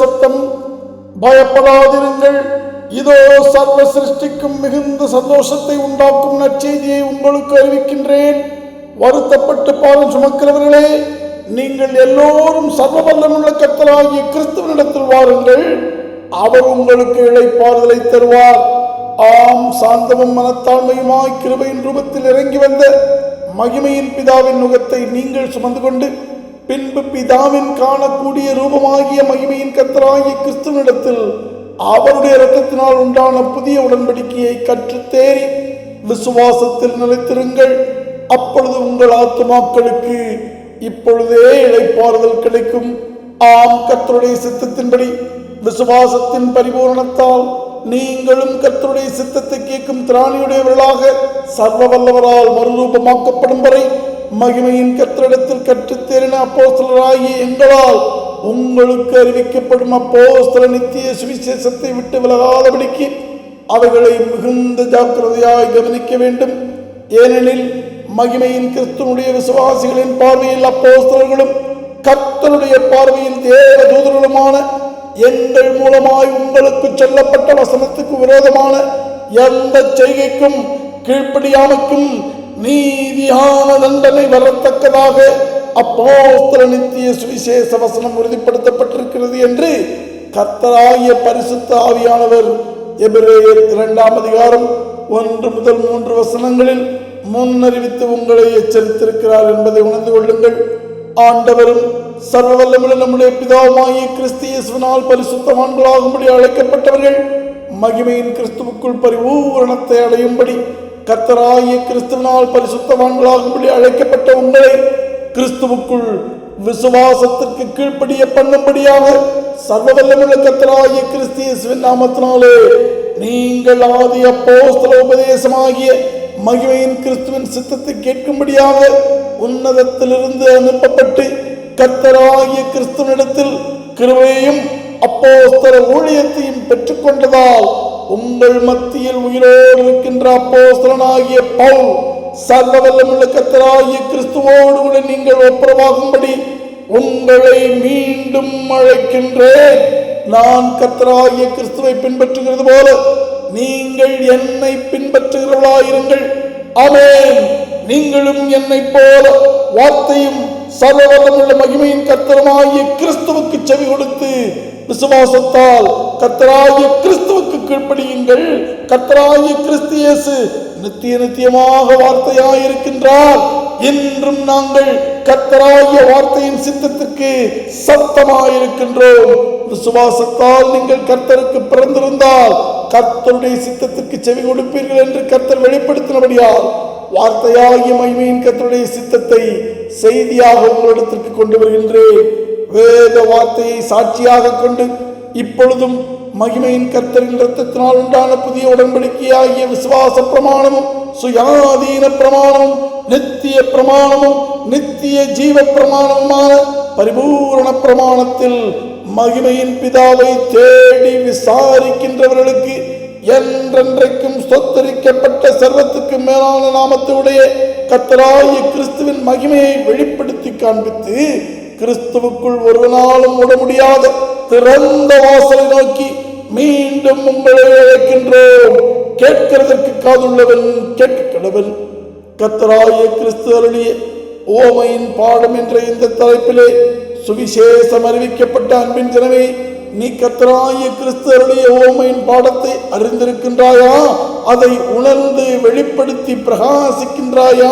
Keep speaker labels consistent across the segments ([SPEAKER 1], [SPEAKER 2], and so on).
[SPEAKER 1] சத்தம் பயப்படாதிருங்கள் இதோ சர்வ சிருஷ்டிக்கும் மிகுந்த சந்தோஷத்தை உண்டாக்கும் நற்செய்தியை உங்களுக்கு அறிவிக்கின்றேன் வருத்தப்பட்டு பாலும் சுமக்கிறவர்களே நீங்கள் எல்லோரும் சர்வ வல்லமுள்ள கத்தலாகிய கிறிஸ்துவனிடத்தில் வாருங்கள் அவர் உங்களுக்கு இழைப்பாறுதலை தருவார் ஆம் சாந்தமும் மனத்தாழ்மையுமாய் கிருபையின் ரூபத்தில் இறங்கி வந்த மகிமையின் பிதாவின் முகத்தை நீங்கள் சுமந்து கொண்டு பின்பு பிதாவின் காணக்கூடிய ரூபமாகிய மகிமையின் கத்தராகிய கிறிஸ்துவனிடத்தில் அவருடைய இரத்தத்தினால் உண்டான புதிய உடன்படிக்கையை தேறி விசுவாசத்தில் நிலைத்திருங்கள் அப்பொழுது உங்கள் ஆத்துமாக்களுக்கு இப்பொழுதே இழைப்பாறுதல் கிடைக்கும் ஆம் கத்தருடைய சித்தத்தின்படி விசுவாசத்தின் பரிபூரணத்தால் நீங்களும் கத்தருடைய சித்தத்தை கேட்கும் திராணியுடையவர்களாக சர்வ வல்லவரால் மறுரூபமாக்கப்படும் வரை மகிமையின் கத்திரிடத்தில் கற்றுத்தேறின அப்போஸ்தலராகி எங்களால் உங்களுக்கு அறிவிக்கப்படும் அப்போஸ்தல நித்திய சுவிசேஷத்தை விட்டு விலகாதபடிக்கு அவைகளை மிகுந்த ஜாக்கிரதையாக கவனிக்க வேண்டும் ஏனெனில் மகிமையின் கிறிஸ்துவனுடைய விசுவாசிகளின் பார்வையில் அப்போஸ்தலர்களும் கர்த்தனுடைய பார்வையில் தேவ தூதர்களுமான எங்கள் மூலமாய் உங்களுக்கு சொல்லப்பட்ட வசனத்துக்கு விரோதமான எந்த செய்கைக்கும் கீழ்ப்படியாமைக்கும் நீதியான தண்டனை வரத்தக்கதாக அப்போஸ்தல நித்திய சுவிசேஷ வசனம் உறுதிப்படுத்தப்பட்டிருக்கிறது என்று கத்தராய பரிசுத்த ஆவியானவர் எபிரேயர் இரண்டாம் அதிகாரம் ஒன்று முதல் மூன்று வசனங்களில் முன்னறிவித்து உங்களை எச்சரித்திருக்கிறார் என்பதை உணர்ந்து கொள்ளுங்கள் ஆண்டவரும் சர்வவல்லமுள்ள நம்முடைய பிதாவுமாயி கிறிஸ்தியேசுவனால் பரிசுத்தவான்களாகும்படி அழைக்கப்பட்டவர்கள் மகிமையின் கிறிஸ்துவுக்குள் பரிபூரணத்தை அடையும்படி கத்தராய கிறிஸ்துவினால் பரிசுத்தவான்களாகும்படி அழைக்கப்பட்ட உங்களை கிறிஸ்துவுக்குள் விசுவாசத்திற்கு கீழ்ப்படிய பண்ணும்படியாக சர்வவல்லமுள்ள கத்தராகிய கிறிஸ்தியசுவின் நாமத்தினாலே நீங்கள் ஆதி அப்போஸ்தல உபதேசமாகிய மகிமையின் கிறிஸ்துவின் சித்தத்தை கேட்கும்படியாக உன்னதத்திலிருந்து அனுப்பப்பட்டு கத்தராகிய கிறிஸ்துவனிடத்தில் கிருவையும் அப்போஸ்தல ஊழியத்தையும் பெற்றுக்கொண்டதால் உங்கள் மத்தியில் உயிரோடு இருக்கின்ற அப்போஸ்தலனாகிய பவு சர்வவல்லமுள்ள கத்தராகிய கிறிஸ்துவோடு கூட நீங்கள் ஒப்புரவாகும்படி உங்களை மீண்டும் அழைக்கின்றேன் நான் கத்தராகிய கிறிஸ்துவை பின்பற்றுகிறது போல நீங்கள் என்னை பின்பற்றுகிறவர்களாயிருங்கள் அமேன் நீங்களும் என்னை போல வார்த்தையும் சர்வவல்லமுள்ள மகிமையின் கத்தரமாகிய கிறிஸ்துவுக்கு செவி கொடுத்து விசுவாசத்தால் கத்தராகிய கிறிஸ்துவுக்கு கீழ்ப்படியுங்கள் கத்தராகிய கிறிஸ்தியேசு நித்திய நித்தியமாக வார்த்தையாக இருக்கின்றார் இன்றும் நாங்கள் கத்தராகிய வார்த்தையின் சித்தத்திற்கு சத்தமாயிருக்கின்றோம் விசுவாசத்தால் நீங்கள் கர்த்தருக்கு பிறந்திருந்தால் கர்த்தருடைய சித்தத்துக்கு செவி கொடுப்பீர்கள் என்று கர்த்தர் வெளிப்படுத்தினபடியால் வார்த்தையாகிய மகிமையின் கர்த்தருடைய சித்தத்தை செய்தியாக உங்களிடத்திற்கு கொண்டு வருகின்றேன் வேத வார்த்தையை சாட்சியாக கொண்டு இப்பொழுதும் மகிமையின் கர்த்தரின் ரத்தத்தினால் உண்டான புதிய உடன்படிக்கையாகிய விசுவாச பிரமாணமும் சுயாதீன பிரமாணமும் நித்திய பிரமாணமும் நித்திய ஜீவ பிரமாணமுமான பரிபூரண பிரமாணத்தில் மகிமையின் பிதாவை தேடி விசாரிக்கின்றவர்களுக்கு என்றென்றைக்கும் சொத்தரிக்கப்பட்ட சர்வத்துக்கு மேலான நாமத்தினுடைய கத்தராய கிறிஸ்துவின் மகிமையை வெளிப்படுத்தி காண்பித்து கிறிஸ்துவுக்குள் ஒரு நாளும் விட முடியாத திறந்த வாசலை நோக்கி மீண்டும் உங்களை அழைக்கின்றோம் கேட்கிறதற்கு காதுள்ளவன் கேட்க கடவன் கத்தராய கிறிஸ்து அருளிய ஓமையின் பாடம் என்ற இந்த தலைப்பிலே சுவிசேஷம் அறிவிக்கப்பட்ட அன்பின் ஜனமே நீ கத்தராய கிறிஸ்தருடைய ஓமையின் பாடத்தை அறிந்திருக்கின்றாயா அதை உணர்ந்து வெளிப்படுத்தி பிரகாசிக்கின்றாயா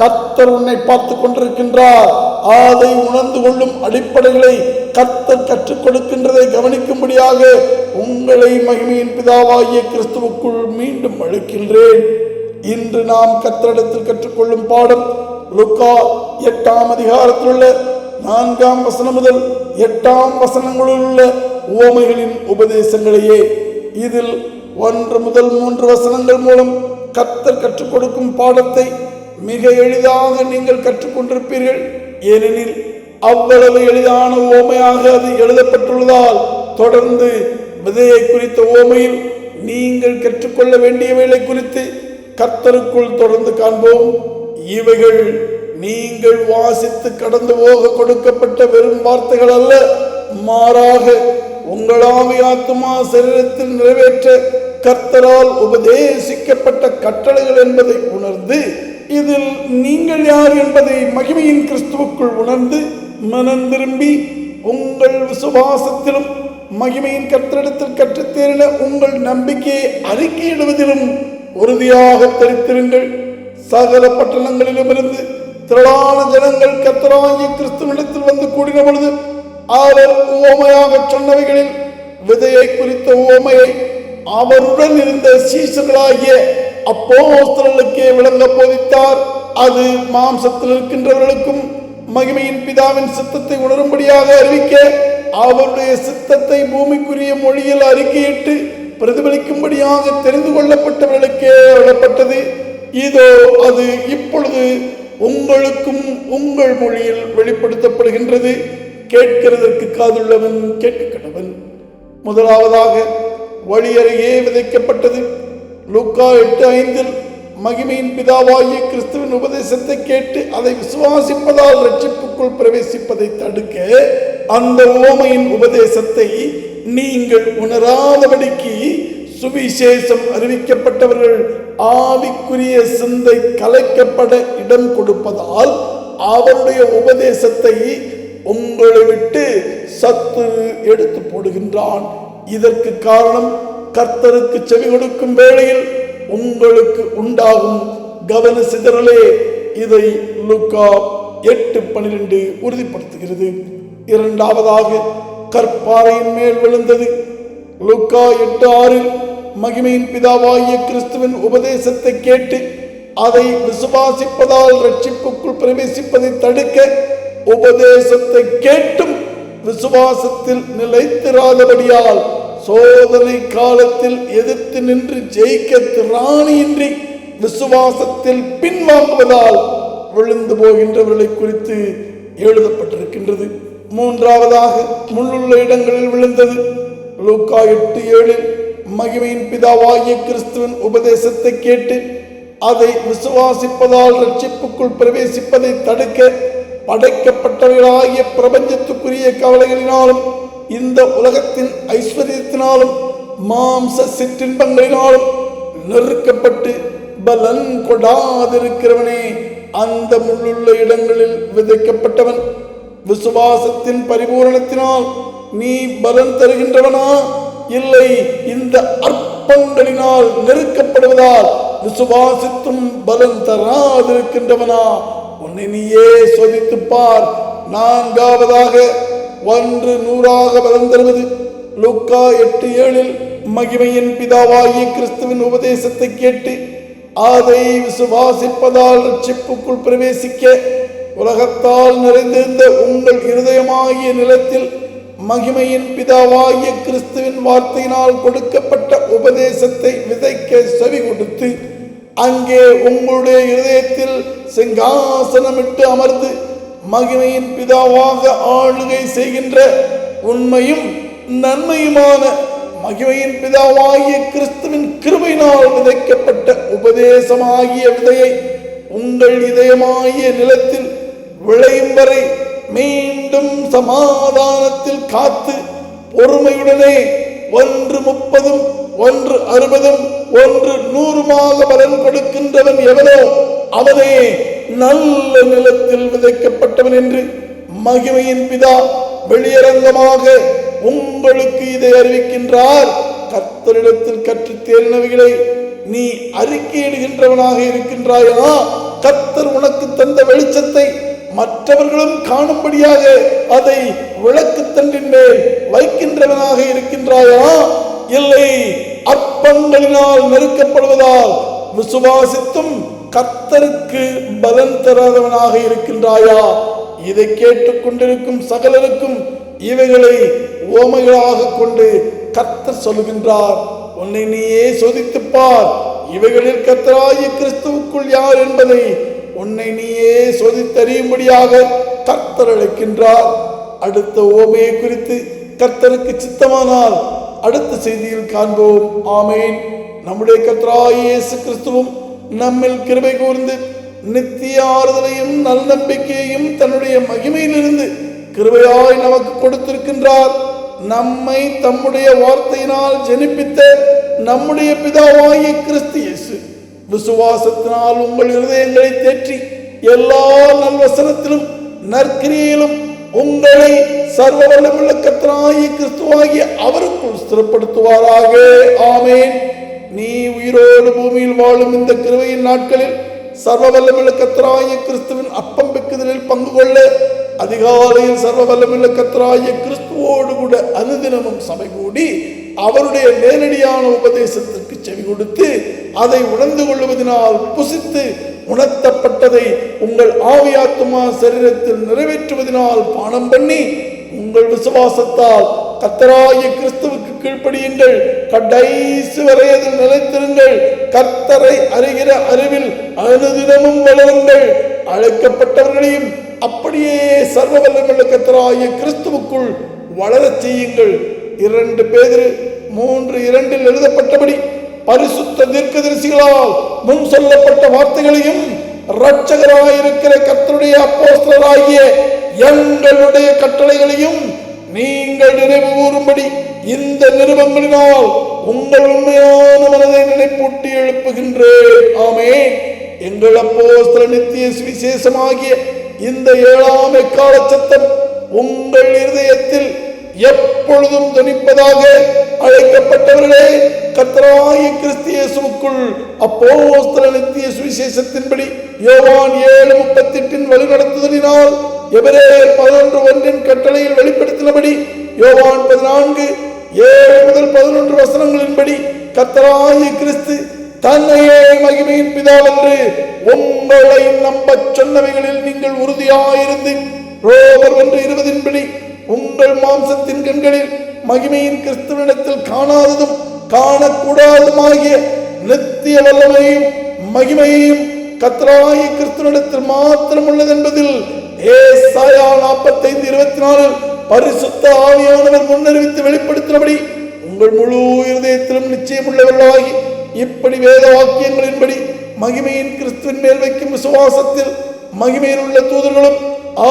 [SPEAKER 1] கத்தர் உன்னை பார்த்து கொண்டிருக்கின்றார் அதை உணர்ந்து கொள்ளும் அடிப்படைகளை கத்தர் கற்றுக் கொடுக்கின்றதை கவனிக்கும்படியாக உங்களை மகிமையின் பிதாவாகிய கிறிஸ்துவுக்குள் மீண்டும் அழைக்கின்றேன் இன்று நாம் கத்தரிடத்தில் கற்றுக்கொள்ளும் பாடம் லுக்கா எட்டாம் அதிகாரத்தில் உள்ள நான்காம் வசனம் முதல் எட்டாம் வசனங்களில் உள்ள உவமைகளின் உபதேசங்களையே இதில் ஒன்று முதல் மூன்று வசனங்கள் மூலம் கத்தர் கற்றுக் கொடுக்கும் பாடத்தை மிக எளிதாக நீங்கள் கற்றுக்கொண்டிருப்பீர்கள் ஏனெனில் அவ்வளவு எளிதான ஓமையாக அது எழுதப்பட்டுள்ளதால் தொடர்ந்து விதையை குறித்த ஓமையில் நீங்கள் கற்றுக்கொள்ள வேண்டியவைகளை குறித்து கத்தருக்குள் தொடர்ந்து காண்போம் இவைகள் நீங்கள் வாசித்து கடந்து போக கொடுக்கப்பட்ட வெறும் வார்த்தைகள் அல்ல மாறாக உங்களாவி ஆத்மா சரீரத்தில் நிறைவேற்ற கர்த்தரால் உபதேசிக்கப்பட்ட கட்டளைகள் என்பதை உணர்ந்து இதில் நீங்கள் யார் என்பதை மகிமையின் கிறிஸ்துவுக்குள் உணர்ந்து மனம் திரும்பி உங்கள் விசுவாசத்திலும் மகிமையின் கர்த்தரிடத்தில் கற்றுத்தேறின உங்கள் நம்பிக்கையை அறிக்கையிடுவதிலும் உறுதியாக தெரித்திருங்கள் சகல பட்டணங்களிலும் இருந்து திரளான ஜனங்கள் கர்த்தராகிய கிறிஸ்துவனிடத்தில் வந்து கூடின பொழுது அவர் ஓமையாக சொன்னவைகளில் விதையை குறித்த உவமையை அவருடன் இருந்த சீசர்களாகிய அப்போஸ்தலர்களுக்கே விளங்க போதித்தார் அது மாம்சத்தில் இருக்கின்றவர்களுக்கும் மகிமையின் பிதாவின் சித்தத்தை உணரும்படியாக அறிவிக்க அவருடைய சித்தத்தை பூமிக்குரிய மொழியில் அறிக்கையிட்டு பிரதிபலிக்கும்படியாக தெரிந்து கொள்ளப்பட்டவர்களுக்கே விடப்பட்டது இதோ அது இப்பொழுது உங்களுக்கும் உங்கள் மொழியில் வெளிப்படுத்தப்படுகின்றது கேட்கிறதற்கு காதுள்ளவன் கேட்க கடவன் முதலாவதாக வழி அருகே விதைக்கப்பட்டது லூக்கா எட்டு ஐந்தில் மகிமையின் பிதாவாகிய கிறிஸ்துவின் உபதேசத்தை கேட்டு அதை விசுவாசிப்பதால் ரட்சிப்புக்குள் பிரவேசிப்பதை தடுக்க அந்த ஓமையின் உபதேசத்தை நீங்கள் உணராதபடிக்கு சுவிசேஷம் அறிவிக்கப்பட்டவர்கள் ஆவிக்குரிய சிந்தை கலைக்கப்பட இடம் கொடுப்பதால் அவருடைய உபதேசத்தை உங்களை விட்டு சத்து எடுத்து போடுகின்றான் இதற்கு காரணம் கர்த்தருக்கு செவி கொடுக்கும் வேளையில் உங்களுக்கு உண்டாகும் கவன சிதறலே இதை லுக்கா எட்டு பனிரெண்டு உறுதிப்படுத்துகிறது இரண்டாவதாக கற்பாறையின் மேல் விழுந்தது லுக்கா எட்டு ஆறில் மகிமையின் பிதாவாகிய கிறிஸ்துவின் உபதேசத்தை கேட்டு அதை விசுவாசிப்பதால் ரட்சிப்புக்குள் பிரவேசிப்பதை தடுக்க உபதேசத்தை கேட்டும் விசுவாசத்தில் நிலைத்திராதபடியால் சோதனை காலத்தில் எதிர்த்து நின்று ஜெயிக்க திராணியின்றி விசுவாசத்தில் பின்வாங்குவதால் விழுந்து போகின்றவர்களை குறித்து எழுதப்பட்டிருக்கின்றது மூன்றாவதாக முள்ளுள்ள இடங்களில் விழுந்தது லூக்கா எட்டு ஏழில் மகிமையின் பிதாவாகிய கிறிஸ்துவின் உபதேசத்தை கேட்டு அதை விசுவாசிப்பதால் ரட்சிப்புக்குள் பிரவேசிப்பதை தடுக்க படைக்கப்பட்டவர்களாகிய பிரபஞ்சத்துக்குரிய கவலைகளினாலும் இந்த உலகத்தின் ஐஸ்வர்யத்தினாலும் மாம்ச சிற்றின்பங்களினாலும் நெருக்கப்பட்டு பலன் கொடாதிருக்கிறவனே அந்த முள்ளுள்ள இடங்களில் விதைக்கப்பட்டவன் விசுவாசத்தின் பரிபூரணத்தினால் நீ பலன் தருகின்றவனா இல்லை இந்த அற்பங்களினால் நெருக்கப்படுவதால் விசுவாசித்தும் பலன் தராதிருக்கின்றவனா உன்னை நீயே பார் நான்காவதாக ஒன்று நூறாக வளர்ந்திருவது லுக்கா எட்டு ஏழில் மகிமையின் பிதாவாகிய கிறிஸ்துவின் உபதேசத்தை கேட்டு அதை விசுவாசிப்பதால் சிப்புக்குள் பிரவேசிக்க உலகத்தால் நிறைந்திருந்த உங்கள் இருதயமாகிய நிலத்தில் மகிமையின் பிதாவாகிய கிறிஸ்துவின் வார்த்தையினால் கொடுக்கப்பட்ட உபதேசத்தை விதைக்க செவி கொடுத்து அங்கே உங்களுடைய இதயத்தில் சிங்காசனமிட்டு அமர்ந்து மகிமையின் பிதாவாக ஆளுகை செய்கின்ற உண்மையும் நன்மையுமான மகிமையின் பிதாவாகிய கிறிஸ்துவின் கிருபையினால் விதைக்கப்பட்ட உபதேசமாகிய விதையை உங்கள் இதயமாகிய நிலத்தில் விளையும் வரை மீண்டும் சமாதானத்தில் காத்து பொறுமையுடனே ஒன்று முப்பதும் ஒன்று அறுபதும் ஒன்று நூறுமாக பலன் கொடுக்கின்றவன் எவனோ அவனே நல்ல நிலத்தில் விதைக்கப்பட்டவன் என்று மகிமையின் பிதா வெளியரங்கமாக உங்களுக்கு இதை அறிவிக்கின்றார் கத்தரிடத்தில் கற்று தேர்ந்தவைகளை நீ அறிக்கையிடுகின்றவனாக இருக்கின்றாயா கத்தர் உனக்கு தந்த வெளிச்சத்தை மற்றவர்களும் காணும்படியாக அதை விளக்கு தண்டின் மேல் வைக்கின்றவனாக இருக்கின்ற இருக்கின்றாயா இல்லை அற்பங்களினால் நெருக்கப்படுவதால் விசுவாசித்தும் கத்தருக்கு பலன் தராதவனாக இருக்கின்றாயா இதை கேட்டுக் கொண்டிருக்கும் சகலருக்கும் இவைகளை ஓமைகளாக கொண்டு கத்தர் சொல்கின்றார் உன்னை நீயே சோதித்துப்பார் இவைகளில் கத்தராய கிறிஸ்துவுக்குள் யார் என்பதை உன்னை நீயே சோதித்தறியும்படியாக கத்தர் அழைக்கின்றார் அடுத்த ஓமையை குறித்து கர்த்தருக்கு சித்தமானால் அடுத்த செய்தியில் காண்போம் ஆமேன் நம்முடைய கர்த்தராயேசு கிறிஸ்துவும் நம்மில் கிருபை கூர்ந்து நித்திய ஆறுதலையும் நல் நம்பிக்கையையும் தன்னுடைய மகிமையிலிருந்து கிருபையாய் நமக்கு கொடுத்திருக்கின்றார் நம்மை தம்முடைய வார்த்தையினால் ஜெனிப்பித்த நம்முடைய பிதாவாகிய கிறிஸ்து இயேசு விசுவாசத்தினால் உங்கள் இருதயங்களை தேற்றி எல்லா நல்வசனத்திலும் நற்கிரியிலும் உங்களை சர்வ வல்லமுள்ள கத்தனாகி கிறிஸ்துவாகி அவருக்குள் ஸ்திரப்படுத்துவாராக ஆமேன் நீ உயிரோடு பூமியில் வாழும் இந்த கிருவையின் நாட்களில் சர்வ வல்லமுள்ள கத்தராய கிறிஸ்துவின் அப்பம் பெக்குதலில் பங்கு கொள்ள அதிகாலையில் சர்வ வல்லமுள்ள கத்தராய கிறிஸ்துவோடு கூட அனுதினமும் சபை கூடி அவருடைய நேரடியான உபதேசத்திற்கு செவி கொடுத்து அதை உணர்ந்து கொள்வதனால் புசித்து உணர்த்தப்பட்டதை உங்கள் ஆவியாத்துமா சரீரத்தில் நிறைவேற்றுவதனால் பானம் பண்ணி உங்கள் விசுவாசத்தால் கத்தராய கிறிஸ்துவுக்கு கீழ்ப்படியுங்கள் கடைசி வரை அதில் நிலைத்திருங்கள் கர்த்தரை அறிகிற அறிவில் அனுதினமும் வளருங்கள் அழைக்கப்பட்டவர்களையும் அப்படியே சர்வ வல்லங்கள் கத்தராய கிறிஸ்துவுக்குள் வளரச் செய்யுங்கள் இரண்டு பேர் மூன்று இரண்டில் எழுதப்பட்டபடி பரிசுத்த தீர்க்கதரிசிகளால் முன் சொல்லப்பட்ட வார்த்தைகளையும் ரட்சகராயிருக்கிற கத்தருடைய அப்போஸ்தலராகிய எங்களுடைய கட்டளைகளையும் நீங்கள் நினைவு கூறும்படி இந்த நிருபங்களினால் உங்கள் உண்மையான மனதை நினைப்பூட்டி எழுப்புகின்றேன் ஆமே எங்கள் அப்போ நித்திய சுவிசேஷமாகிய இந்த ஏழாம் எக்கால சத்தம் உங்கள் இருதயத்தில் எப்பொழுதும் துணிப்பதாக அழைக்கப்பட்டவர்களே கத்தராய கிறிஸ்தியேசுக்குள் அப்போ நித்திய சுவிசேஷத்தின்படி யோவான் ஏழு முப்பத்தி எட்டின் வழிநடத்துதலினால் எபிரேயர் பதினொன்று ஒன்றின் கட்டளையில் வெளிப்படுத்தினபடி யோகான் பதினான்கு ஏழு முதல் பதினொன்று வசனங்களின்படி கத்தராகி கிறிஸ்து தன்னையே மகிமையின் பிதாவென்று உங்களை நம்ப சொன்னவைகளில் நீங்கள் உறுதியாயிருந்து ரோவர் ஒன்று இருபதின்படி உங்கள் மாம்சத்தின் கண்களில் மகிமையின் கிறிஸ்துவனிடத்தில் காணாததும் காணக்கூடாததுமாகிய நித்திய வல்லமையும் மகிமையையும் கத்தராகி கிறிஸ்துவனிடத்தில் மாத்திரம் உள்ளது என்பதில் நாற்பத்தைந்து இருபத்தி நாலு பரிசுத்த ஆவியானவர் முன்னறிவித்து வெளிப்படுத்தினபடி உங்கள் முழு இருதயத்திலும் உள்ளவர்களாகி இப்படி வேத வாக்கியங்களின்படி மகிமையின் கிறிஸ்துவின் மேல் வைக்கும் விசுவாசத்தில் மகிமையில் உள்ள தூதர்களும்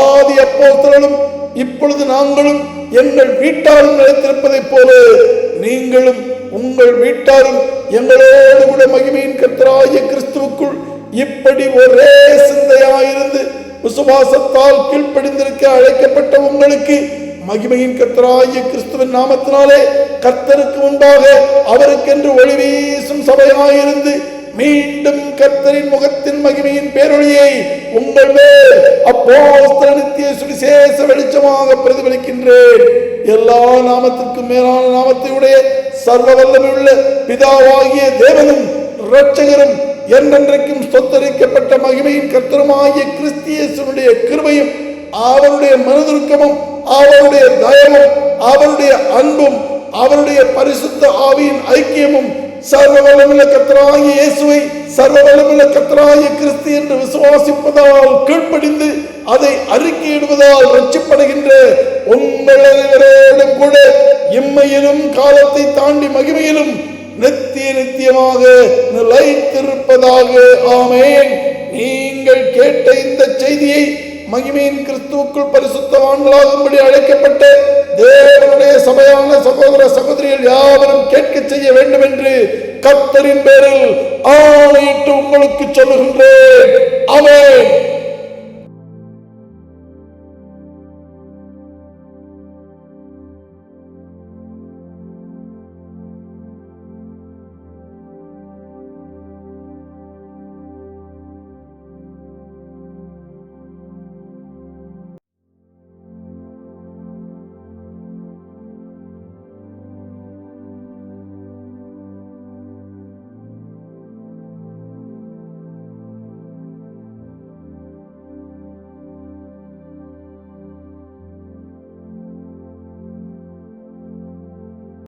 [SPEAKER 1] ஆதி அப்போத்தலும் இப்பொழுது நாங்களும் எங்கள் வீட்டாரும் நிலைத்திருப்பதைப் போல நீங்களும் உங்கள் வீட்டாரும் எங்களோடு கூட மகிமையின் கத்தராகிய கிறிஸ்துவுக்குள் இப்படி ஒரே சிந்தையாயிருந்து விசுவாசத்தால் கீழ்ப்படிந்திருக்க அழைக்கப்பட்ட உங்களுக்கு மகிமையின் கத்தராகிய கிறிஸ்துவின் நாமத்தினாலே கர்த்தருக்கு முன்பாக அவருக்கென்று ஒளி வீசும் சபையாயிருந்து மீண்டும் கர்த்தரின் முகத்தின் மகிமையின் பேரொழியை உங்கள் மேல் அப்போத்திய நித்திய சுவிசேஷ வெளிச்சமாக பிரதிபலிக்கின்றேன் எல்லா நாமத்திற்கும் மேலான நாமத்தையுடைய உடைய சர்வ வல்லமையுள்ள பிதாவாகிய தேவனும் இரட்சக என்றென்றைக்கும் சொத்தரிக்கப்பட்ட மகிமையின் கர்த்தருமாகிய கிறிஸ்தியேசனுடைய கிருபையும் அவருடைய மனதுருக்கமும் அவருடைய தயமும் அவருடைய அன்பும் அவருடைய பரிசுத்த ஆவியின் ஐக்கியமும் சர்வ வளமுள்ள கத்தராகிய இயேசுவை சர்வ வளமுள்ள கத்தராகிய கிறிஸ்து என்று விசுவாசிப்பதால் கீழ்ப்படிந்து அதை அறிக்கையிடுவதால் ரட்சிப்படுகின்ற உங்கள் கூட இம்மையிலும் காலத்தை தாண்டி மகிமையிலும் நித்திய நித்தியமாக நிலைத்திருப்பதாக ஆமேன் நீங்கள் கேட்ட இந்த செய்தியை மகிமையின் கிறிஸ்துவுக்குள் பரிசுத்தவான்களாகும்படி அழைக்கப்பட்ட தேவனுடைய சபையான சகோதர சகோதரிகள் யாவரும் கேட்க செய்ய வேண்டும் என்று கத்தரின் பேரில் ஆணையிட்டு உங்களுக்கு சொல்லுகின்றேன் அவன்